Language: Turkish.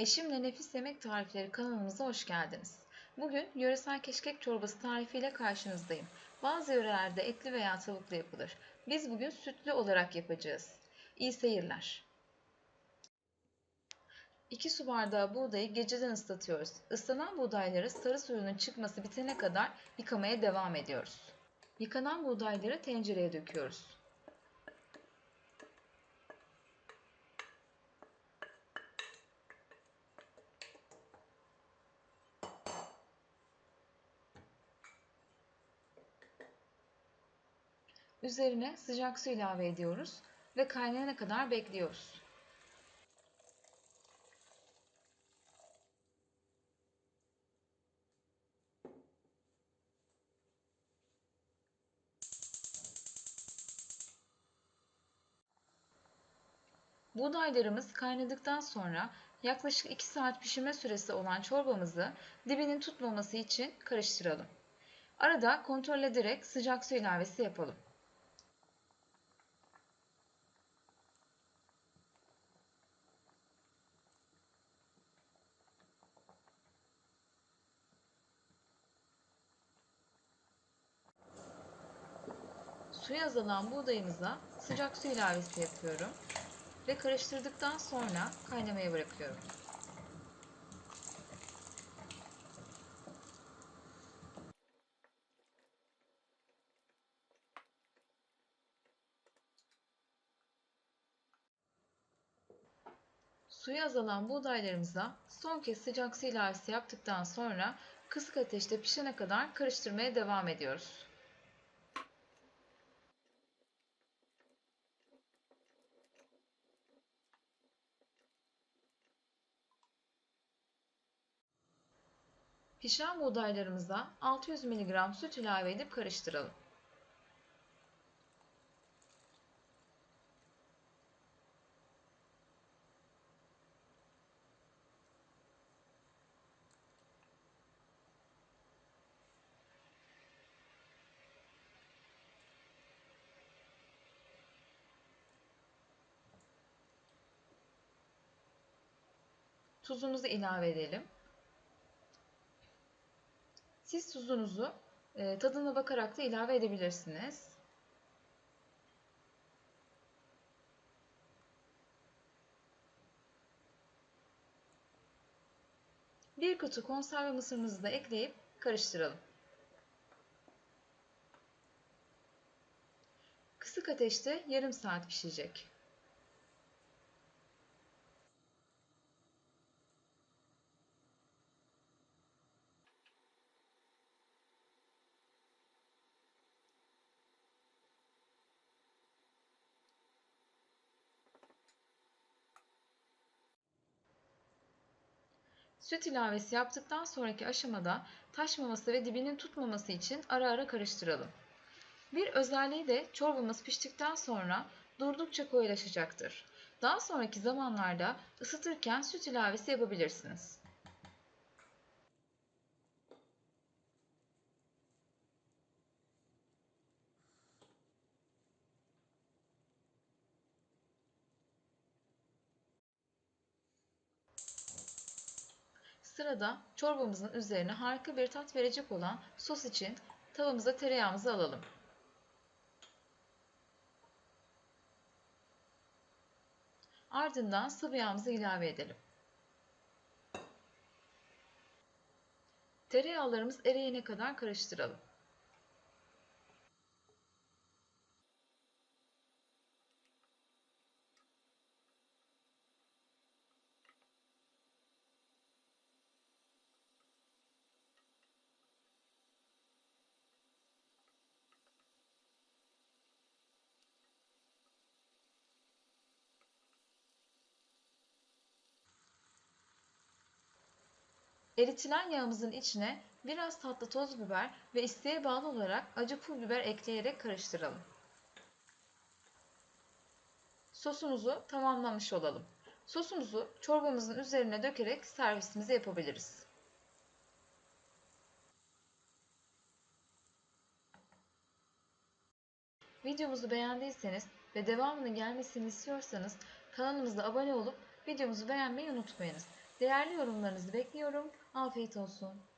Eşimle Nefis Yemek Tarifleri kanalımıza hoş geldiniz. Bugün yöresel keşkek çorbası tarifiyle karşınızdayım. Bazı yörelerde etli veya tavuklu yapılır. Biz bugün sütlü olarak yapacağız. İyi seyirler. 2 su bardağı buğdayı geceden ıslatıyoruz. Islanan buğdayları sarı suyunun çıkması bitene kadar yıkamaya devam ediyoruz. Yıkanan buğdayları tencereye döküyoruz. Üzerine sıcak su ilave ediyoruz ve kaynayana kadar bekliyoruz. Buğdaylarımız kaynadıktan sonra yaklaşık 2 saat pişirme süresi olan çorbamızı dibinin tutmaması için karıştıralım. Arada kontrol ederek sıcak su ilavesi yapalım. Suyu azalan buğdayımıza sıcak su ilavesi yapıyorum ve karıştırdıktan sonra kaynamaya bırakıyorum. Suyu azalan buğdaylarımıza son kez sıcak su ilavesi yaptıktan sonra kısık ateşte pişene kadar karıştırmaya devam ediyoruz. Pişen buğdaylarımıza 600 mg süt ilave edip karıştıralım. Tuzumuzu ilave edelim. Siz tuzunuzu e, tadına bakarak da ilave edebilirsiniz. Bir kutu konserve mısırımızı da ekleyip karıştıralım. Kısık ateşte yarım saat pişecek. Süt ilavesi yaptıktan sonraki aşamada taşmaması ve dibinin tutmaması için ara ara karıştıralım. Bir özelliği de çorbamız piştikten sonra durdukça koyulaşacaktır. Daha sonraki zamanlarda ısıtırken süt ilavesi yapabilirsiniz. Sırada çorbamızın üzerine harika bir tat verecek olan sos için tavamıza tereyağımızı alalım. Ardından sıvı yağımızı ilave edelim. Tereyağlarımız eriyene kadar karıştıralım. Eritilen yağımızın içine biraz tatlı toz biber ve isteğe bağlı olarak acı pul biber ekleyerek karıştıralım. Sosumuzu tamamlamış olalım. Sosumuzu çorbamızın üzerine dökerek servisimizi yapabiliriz. Videomuzu beğendiyseniz ve devamının gelmesini istiyorsanız kanalımıza abone olup videomuzu beğenmeyi unutmayınız. Değerli yorumlarınızı bekliyorum. Afiyet olsun.